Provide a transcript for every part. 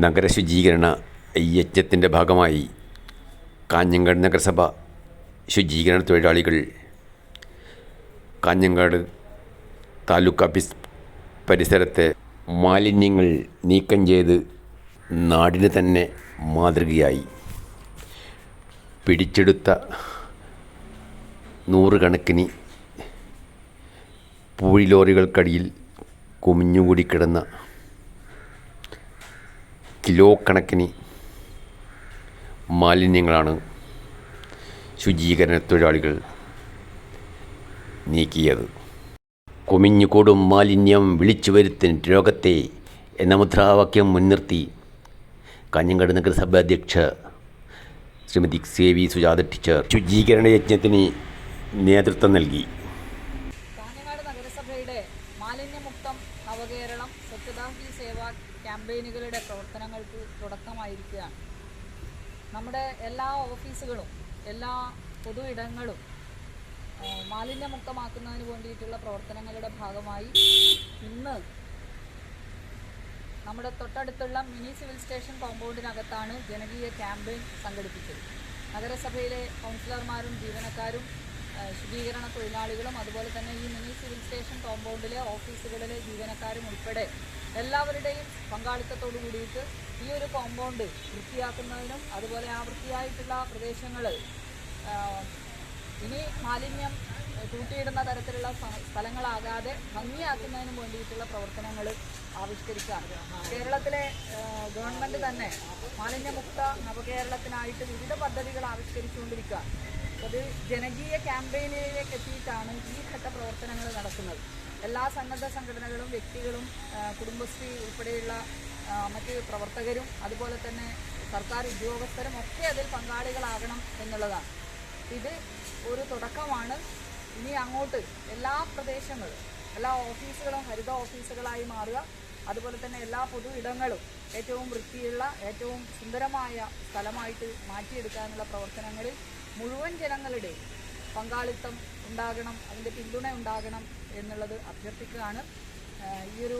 നഗരശുചീകരണ യജ്ഞത്തിന്റെ ഭാഗമായി കാഞ്ഞങ്ങാട് നഗരസഭ ശുചീകരണ തൊഴിലാളികൾ കാഞ്ഞങ്ങാട് താലൂക്ക് ഓഫീസ് പരിസരത്തെ മാലിന്യങ്ങൾ നീക്കം ചെയ്ത് നാടിന് തന്നെ മാതൃകയായി. പിടിച്ചെടുത്ത നൂറുകണക്കിന് പൂഴിലോറികൾക്കടിയിൽ കുമിഞ്ഞുകൂടി കിടന്ന കിലോ കണക്കിന് മാലിന്യങ്ങളാണ് ശുചീകരണ തൊഴിലാളികൾ നീക്കിയത്. കുമിഞ്ഞുകൂടും മാലിന്യം വിളിച്ചു വരുത്തൻ രോഗത്തെ എന്ന മുദ്രാവാക്യം മുൻനിർത്തി കാഞ്ഞങ്ങാട് നഗരസഭ അധ്യക്ഷ Shrimati C V Sujatha teacher ശുചീകരണ യജ്ഞത്തിന് നേതൃത്വം നൽകി. കാഞ്ഞങ്ങാട് നഗരസഭയുടെ മാലിന്യമുക്തം നവകേരളം സ്വച്ഛതാ സേവ ക്യാമ്പയിനുകളുടെ പ്രവർത്തനങ്ങൾക്ക് തുടക്കമായിരിക്കുകയാണ്. നമ്മുടെ എല്ലാ ഓഫീസുകളും എല്ലാ പൊതു ഇടങ്ങളും മാലിന്യമുക്തമാക്കുന്നതിന് വേണ്ടിയിട്ടുള്ള പ്രവർത്തനങ്ങളുടെ ഭാഗമായി ഇന്ന് നമ്മുടെ തൊട്ടടുത്തുള്ള മിനി സിവിൽ സ്റ്റേഷൻ കോമ്പൗണ്ടിനകത്താണ് ജനകീയ ക്യാമ്പയിൻ സംഘടിപ്പിച്ചത്. നഗരസഭയിലെ കൗൺസിലർമാരും ജീവനക്കാരും ശുചീകരണ തൊഴിലാളികളും അതുപോലെ തന്നെ ഈ മിനി സിവിൽ സ്റ്റേഷൻ കോമ്പൗണ്ടിലെ ഓഫീസുകളിലെ ജീവനക്കാരും ഉൾപ്പെടെ എല്ലാവരുടെയും പങ്കാളിത്തത്തോടു കൂടിയിട്ട് ഈ ഒരു കോമ്പൗണ്ട് വൃത്തിയാക്കുന്നതിനും അതുപോലെ ആ വൃത്തിയായിട്ടുള്ള പ്രദേശങ്ങൾ ഇനി മാലിന്യം കൂട്ടിയിടുന്ന തരത്തിലുള്ള സ്ഥ- സ്ഥലങ്ങളാകാതെ ഭംഗിയാക്കുന്നതിനും വേണ്ടിയിട്ടുള്ള പ്രവർത്തനങ്ങൾ ആവിഷ്കരിക്കുകയാണ് കേരളത്തിലെ ഗവൺമെന്റ് തന്നെ മാലിന്യമുക്ത നവകേരളത്തിനായിട്ട് വിവിധ പദ്ധതികൾ ആവിഷ്കരിച്ചുകൊണ്ടിരിക്കുക അത് ജനകീയ ക്യാമ്പയിനിലേക്ക് എത്തിയിട്ടാണ് ഈ ഘട്ട പ്രവർത്തനങ്ങൾ നടക്കുന്നത്. എല്ലാ സന്നദ്ധ സംഘടനകളും വ്യക്തികളും കുടുംബശ്രീ ഉൾപ്പെടെയുള്ള മറ്റ് പ്രവർത്തകരും അതുപോലെ തന്നെ സർക്കാർ ഉദ്യോഗസ്ഥരും ഒക്കെ അതിൽ പങ്കാളികളാകണം എന്നുള്ളതാണ്. ഇത് ഒരു തുടക്കമാണ്. ഇനി അങ്ങോട്ട് എല്ലാ പ്രദേശങ്ങളും എല്ലാ ഓഫീസുകളും ഹരിത ഓഫീസുകളായി മാറുക. അതുപോലെ തന്നെ എല്ലാ പൊതു ഇടങ്ങളും ഏറ്റവും വൃത്തിയുള്ള ഏറ്റവും സുന്ദരമായ സ്ഥലമായിട്ട് മാറ്റിയെടുക്കാനുള്ള പ്രവർത്തനങ്ങളിൽ മുഴുവൻ ജനങ്ങളുടെയും പങ്കാളിത്തം ഉണ്ടാകണം അതിന്റെ പിന്തുണ ഉണ്ടാകണം എന്നുള്ളത് അഭ്യർത്ഥിക്കുകയാണ്. ഈ ഒരു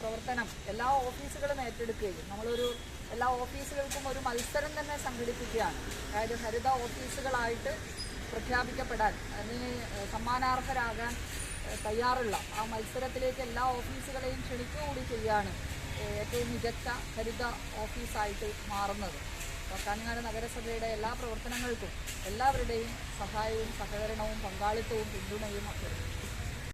പ്രവർത്തനം എല്ലാ ഓഫീസുകളും ഏറ്റെടുക്കുകയും നമ്മളൊരു എല്ലാ ഓഫീസുകൾക്കും ഒരു മത്സരം തന്നെ സംഘടിപ്പിക്കുകയാണ്. അതായത് ഹരിത ഓഫീസുകളായിട്ട് പ്രഖ്യാപിക്കപ്പെടാൻ അതിന് സമ്മാനാർഹരാകാൻ തയ്യാറുള്ള ആ മത്സരത്തിലേക്ക് എല്ലാ ഓഫീസുകളെയും ക്ഷണിക്കുക കൂടി ചെയ്യാണ് ഏറ്റവും മികച്ച ഹരിത ഓഫീസായിട്ട് മാറുന്നത്. കാഞ്ഞങ്ങാട് നഗരസഭയുടെ എല്ലാ പ്രവർത്തനങ്ങൾക്കും എല്ലാവരുടെയും സഹായവും സഹകരണവും പങ്കാളിത്തവും പിന്തുണയും അഭ്യർത്ഥിക്കുന്നു